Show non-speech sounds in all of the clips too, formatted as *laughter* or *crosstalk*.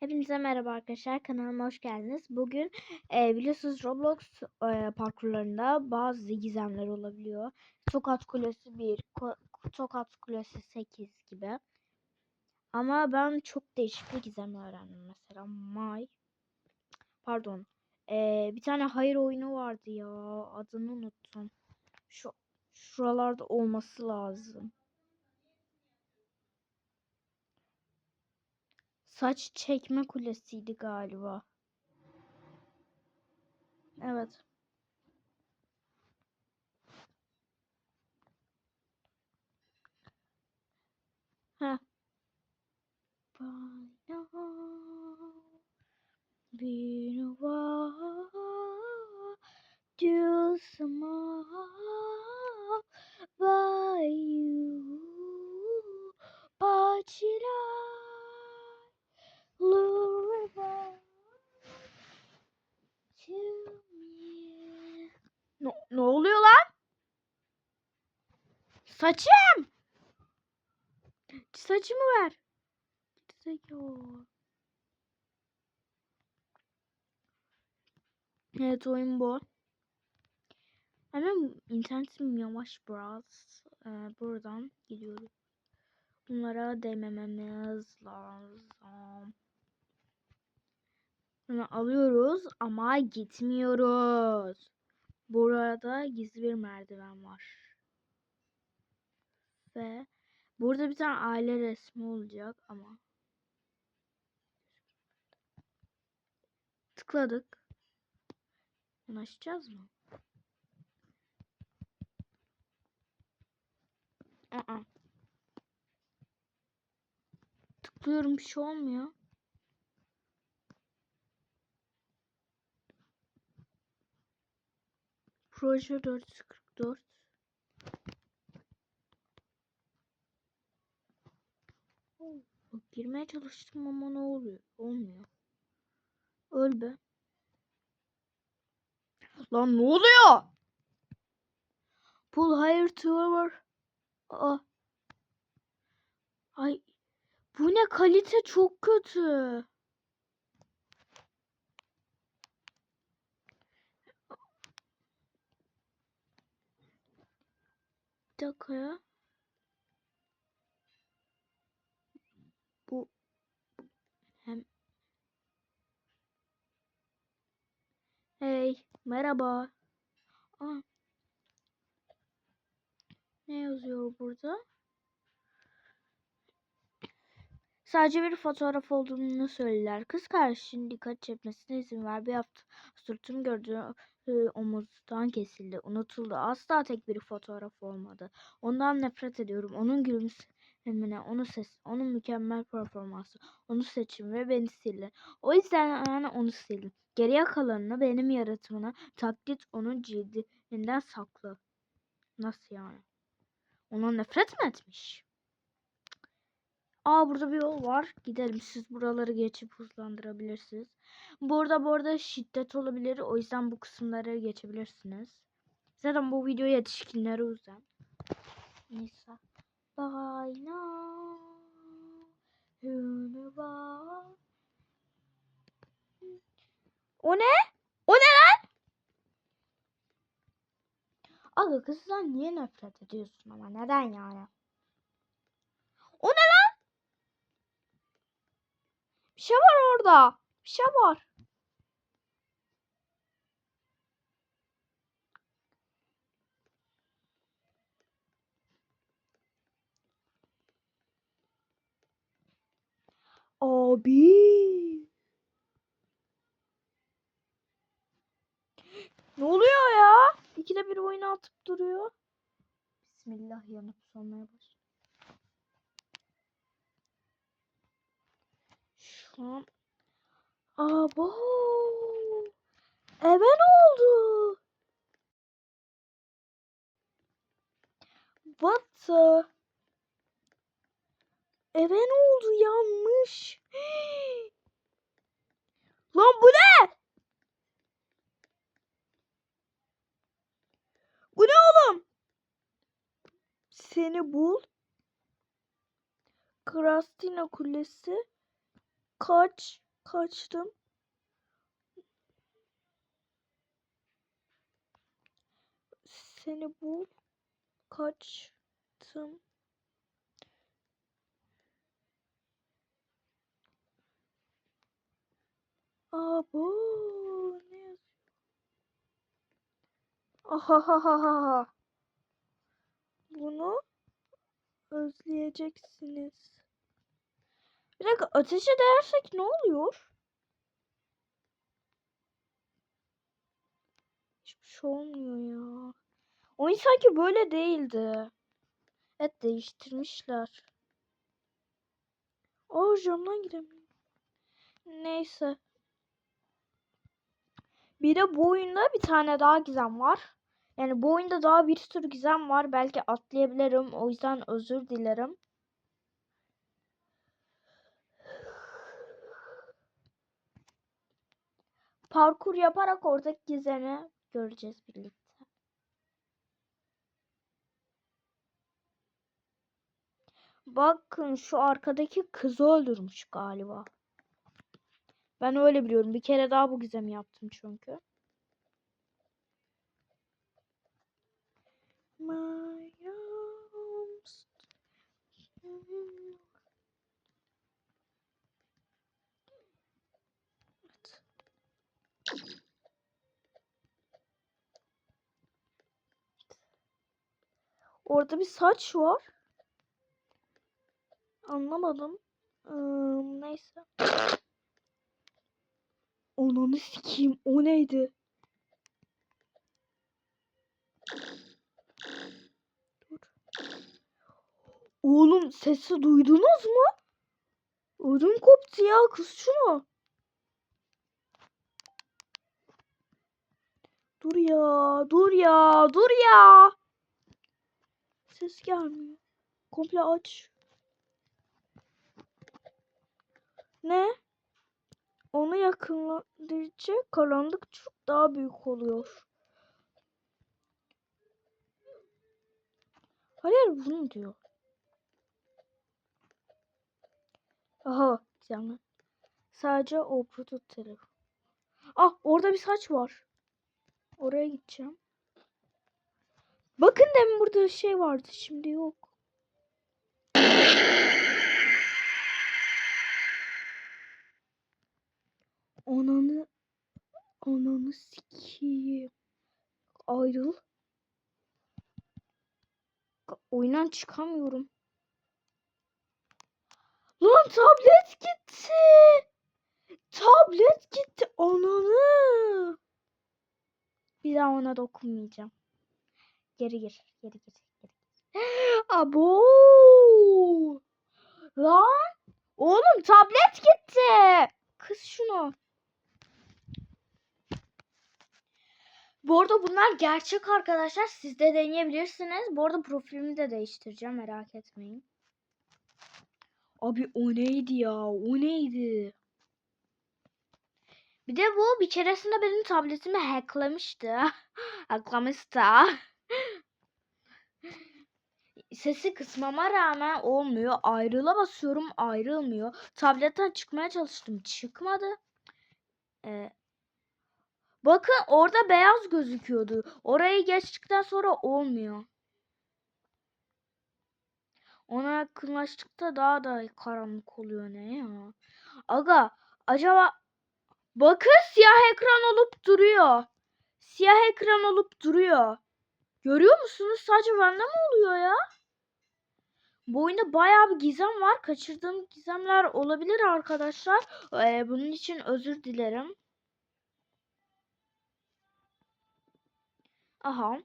Hepinize merhaba arkadaşlar. Kanalıma hoş geldiniz. Bugün e, biliyorsunuz Roblox e, parkurlarında bazı gizemler olabiliyor. Tokat Kulesi 1, Ko- Tokat Kulesi 8 gibi. Ama ben çok değişik bir gizem öğrendim mesela. My Pardon. E, bir tane hayır oyunu vardı ya. Adını unuttum. Şu şuralarda olması lazım. Saç çekme kulesiydi galiba. Evet. Ha. Bir var you me. Ne, oluyor lan? Saçım. Saçımı ver. Evet oyun bu. Hemen internetim yavaş biraz. Ee, buradan gidiyoruz. Bunlara değmememiz lazım. Bunu alıyoruz ama gitmiyoruz. Burada gizli bir merdiven var. Ve burada bir tane aile resmi olacak ama. Tıkladık. Bunu açacağız mı? Aa. Tıklıyorum bir şey olmuyor. Proje 444. Oh, Bak girmeye çalıştım ama ne oluyor? Olmuyor. Öl be. Lan ne oluyor? Pull higher tower. Aa. Ay. Bu ne kalite çok kötü. Dakika ya. Bu hem Hey, merhaba. Aa. Ne yazıyor burada? Sadece bir fotoğraf olduğunu söylediler. Kız kardeşinin dikkat çekmesine izin ver. Bir hafta sırtım gördüğü e, omuzdan kesildi. Unutuldu. Asla tek bir fotoğraf olmadı. Ondan nefret ediyorum. Onun gülümsemine, onun ses, onun mükemmel performansı, onun seçim ve beni sildi. O yüzden yani onu sildim. Geriye kalanını benim yaratımına taklit onun cildinden saklı. Nasıl yani? Ona nefret mi etmiş? Aa burada bir yol var. Gidelim. Siz buraları geçip hızlandırabilirsiniz. Burada bu arada şiddet olabilir. O yüzden bu kısımları geçebilirsiniz. Zaten bu video yetişkinlere özel. Neyse. Bye now. O ne? O ne lan? Aga kızdan niye nefret ediyorsun ama neden yani? O ne lan? Bir şey var orada. Bir şey var. Abi. Ne oluyor ya? İkide bir oyunu atıp duruyor. Bismillah yanıp sönmeye başladı. An Abo. Eve ne oldu? What the? Eve ne oldu? Yanmış. *gasps* Lan bu ne? Bu ne oğlum? Seni bul. Krastina Kulesi. Kaç. Kaçtım. Seni bul. Kaçtım. Abo ne yazıyor? Ahahahaha. Bunu özleyeceksiniz. Bir dakika ateş edersek ne oluyor? Hiçbir şey olmuyor ya. Oyun sanki böyle değildi. Evet değiştirmişler. Aa camdan giremiyorum. Neyse. Bir de bu oyunda bir tane daha gizem var. Yani bu oyunda daha bir sürü gizem var. Belki atlayabilirim. O yüzden özür dilerim. Parkur yaparak oradaki gizemi göreceğiz birlikte. Bakın şu arkadaki kızı öldürmüş galiba. Ben öyle biliyorum. Bir kere daha bu gizemi yaptım çünkü. My arms. Evet. Orada bir saç var. Anlamadım. Iı, neyse. Ananı sikeyim. O neydi? Dur. Oğlum sesi duydunuz mu? Ödüm koptu ya. Kız şunu. Dur ya. Dur ya. Dur ya. Ses gelmiyor. Komple aç. Ne? Onu yakınladıkça karanlık çok daha büyük oluyor. Hayır bunu diyor. Aha canım. Sadece o Bluetooth telefon. Ah orada bir saç var. Oraya gideceğim. Bakın demin burada şey vardı şimdi yok. Ananı ananı sikeyim. Ayrıl. Oyundan çıkamıyorum. Lan tablet gitti. Tablet gitti. Ananı. Bir daha ona dokunmayacağım. Geri gir. Geri gir. Geri gir. *gasps* Abo. Lan. Oğlum tablet gitti. Kız şunu. Bu arada bunlar gerçek arkadaşlar. Siz de deneyebilirsiniz. Bu arada profilimi de değiştireceğim. Merak etmeyin. Abi o neydi ya? O neydi? Bir de bu bir keresinde benim tabletimi hacklamıştı. *laughs* Hacklamıştı. Sesi kısmama rağmen olmuyor. Ayrıla basıyorum ayrılmıyor. Tabletten çıkmaya çalıştım. Çıkmadı. Ee, bakın orada beyaz gözüküyordu. Orayı geçtikten sonra olmuyor. Ona yakınlaştıkta daha da karanlık oluyor ne ya. Aga acaba bakın siyah ekran olup duruyor. Siyah ekran olup duruyor. Görüyor musunuz? Sadece bende mi oluyor ya? Bu oyunda bayağı bir gizem var. Kaçırdığım gizemler olabilir arkadaşlar. Ee, bunun için özür dilerim. Aha.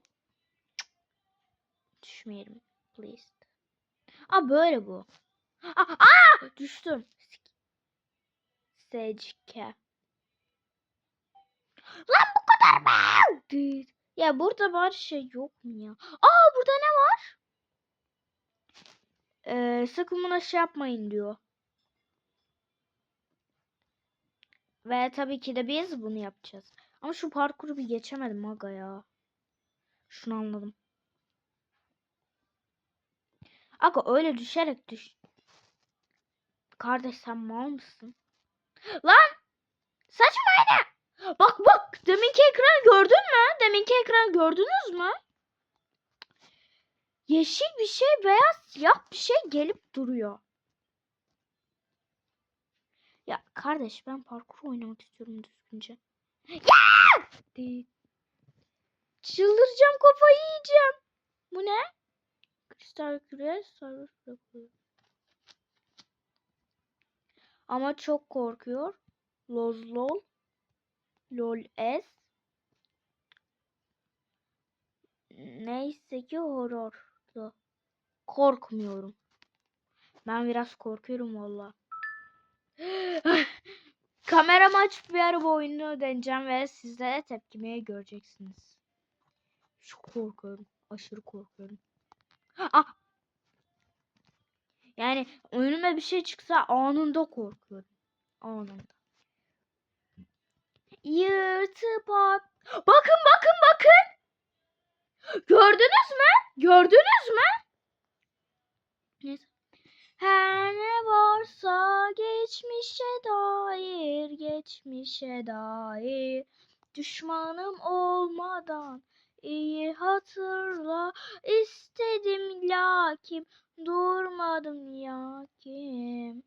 Düşmeyelim. Please. Aa böyle bu. Aa, aa! düştüm. SCK. Lan bu kadar mı? Ya burada var şey yok mu ya? Aa burada ne var? Ee, sakın buna şey yapmayın diyor. Ve tabii ki de biz bunu yapacağız. Ama şu parkuru bir geçemedim aga ya. Şunu anladım. Aga öyle düşerek düş. Kardeş sen mal mısın? Lan! Saçma ne? Bak bak deminki ekranı gördün mü? Deminki ekranı gördünüz mü? Yeşil bir şey beyaz siyah bir şey gelip duruyor. Ya kardeş ben parkur oynamak istiyorum düzgünce. Ya! Çıldıracağım kafayı yiyeceğim. Bu ne? Kristal küre. Ama çok korkuyor. Loz lol. Es. Neyse ki horordu. Korkmuyorum. Ben biraz korkuyorum valla. *gasps* Kameramı açıp bir ara bu oyunu deneyeceğim ve siz de tepkimi göreceksiniz. Çok korkuyorum. Aşırı korkuyorum. Ah! Yani önüme bir şey çıksa anında korkuyorum. Anında. Yırtıp at. Bakın bakın bakın. Gördünüz mü? Gördünüz mü? Her ne varsa geçmişe dair, geçmişe dair. Düşmanım olmadan iyi hatırla istedim lakin durmadım yakim.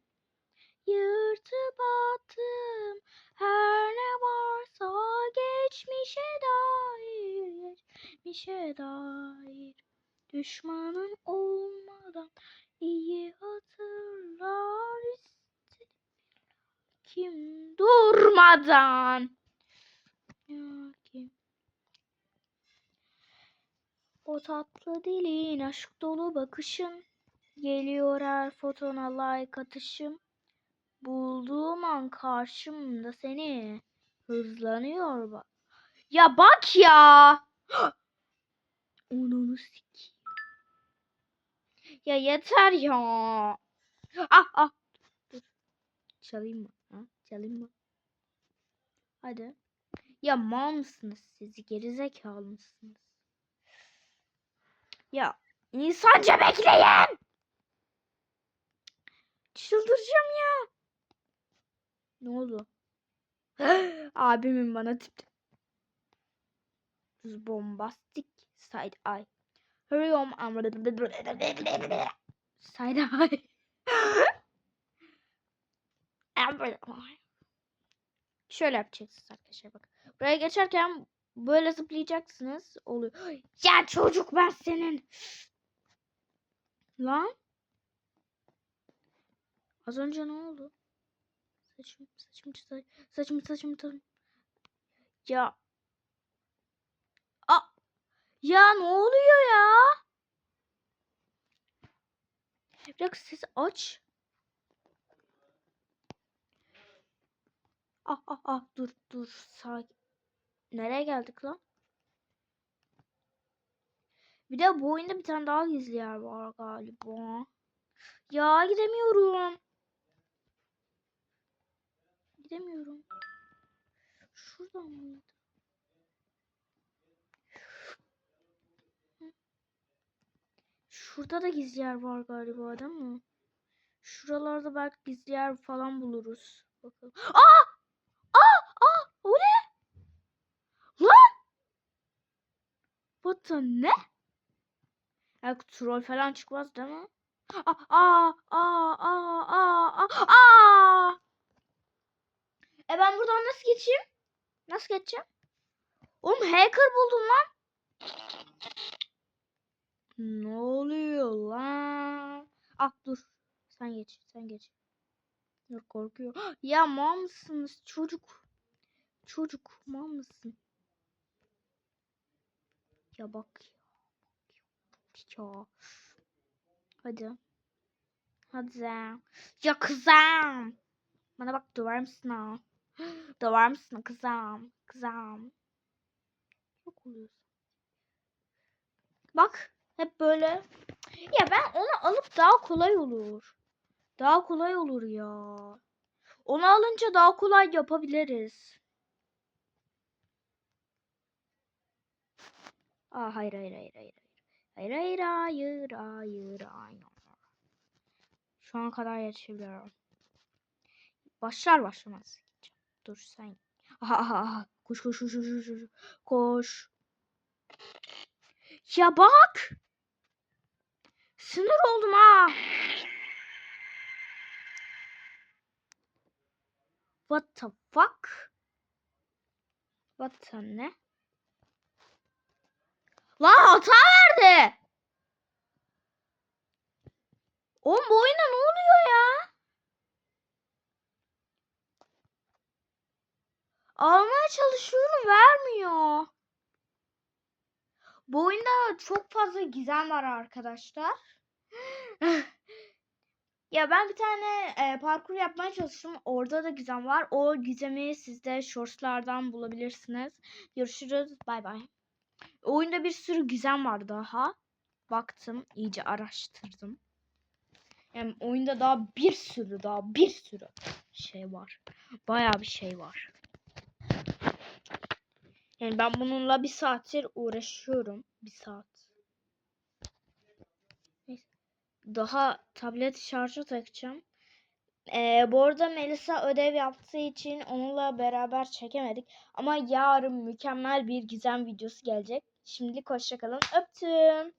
Yırtıp attım her ne varsa geçmişe dair, geçmişe dair. Düşmanın olmadan iyi hatırlar. Kim durmadan. O tatlı dilin, aşk dolu bakışın. Geliyor her fotona like atışım. Bulduğum an karşımda seni hızlanıyor bak. Ya bak ya. *gasps* Onu sik. Ya yeter ya. Ah ah. Dur. Çalayım mı? Ha? Çalayım mı? Hadi. Ya mal mısınız siz? Gerizekalı mısınız? Ya insanca bekleyin. Çıldıracağım ya. Ne oldu? *gasps* Abimin bana tip. Bombastic side eye. Hurry home Side eye. *gasps* Şöyle yapacaksınız arkadaşlar bak. Buraya geçerken böyle zıplayacaksınız. Oluyor. *gasps* Ya çocuk ben senin. Lan. Az önce ne oldu? Saçım, saçım, saçım, saçım, saçım, saçım. Ya. A. Ya ne oluyor ya? Biraz ses aç. Ah ah ah dur dur sakin. Nereye geldik lan? Bir de bu oyunda bir tane daha gizli yer var galiba. Ya gidemiyorum. Gidemiyorum. Şuradan mıydı? Şurada da gizli yer var galiba değil mi? Şuralarda belki gizli yer falan buluruz. Bakalım. Aa! Aa! Aa! O ne? Lan! What the ne? Ya troll falan çıkmaz değil mi? Aa! Aa! Aa! Aa! Aa! Aa! E ben buradan nasıl geçeyim? Nasıl geçeceğim? Oğlum hacker buldum lan. Ne oluyor lan? Ah dur. Sen geç. Sen geç. Dur korkuyor. *gasps* Ya mal mısınız çocuk? Çocuk mal mısın? Ya bak ya. Ya. Hadi. Hadi. Ya kızım. Bana bak döver misin ha? *gasps* Döver misin kızım? Kızım. Çok oluyorsun. Bak. Hep böyle. Ya ben onu alıp daha kolay olur. Daha kolay olur ya. Onu alınca daha kolay yapabiliriz. Aa hayır hayır hayır hayır. Hayır hayır hayır hayır hayır. Şu an kadar yetişebiliyorum. Başlar başlamaz. Dur sen. Aha aha aha. Koş koş koş koş koş. koş. Ya bak. Sinir oldum ha. What the fuck? What the ne? Lan hata verdi. Oğlum bu oyuna ne oluyor ya? Almaya çalışıyorum vermiyor. Bu oyunda çok fazla gizem var arkadaşlar. *gasps* ya ben bir tane e, parkur yapmaya çalıştım. Orada da gizem var. O gizemi siz de shortslardan bulabilirsiniz. Görüşürüz. Bay bay. Oyunda bir sürü gizem var daha. Baktım, iyice araştırdım. Yani oyunda daha bir sürü daha bir sürü şey var. Bayağı bir şey var. Yani ben bununla bir saattir uğraşıyorum. Bir saat. Daha tablet şarja takacağım. Ee, bu arada Melisa ödev yaptığı için onunla beraber çekemedik. Ama yarın mükemmel bir gizem videosu gelecek. Şimdilik hoşçakalın. Öptüm.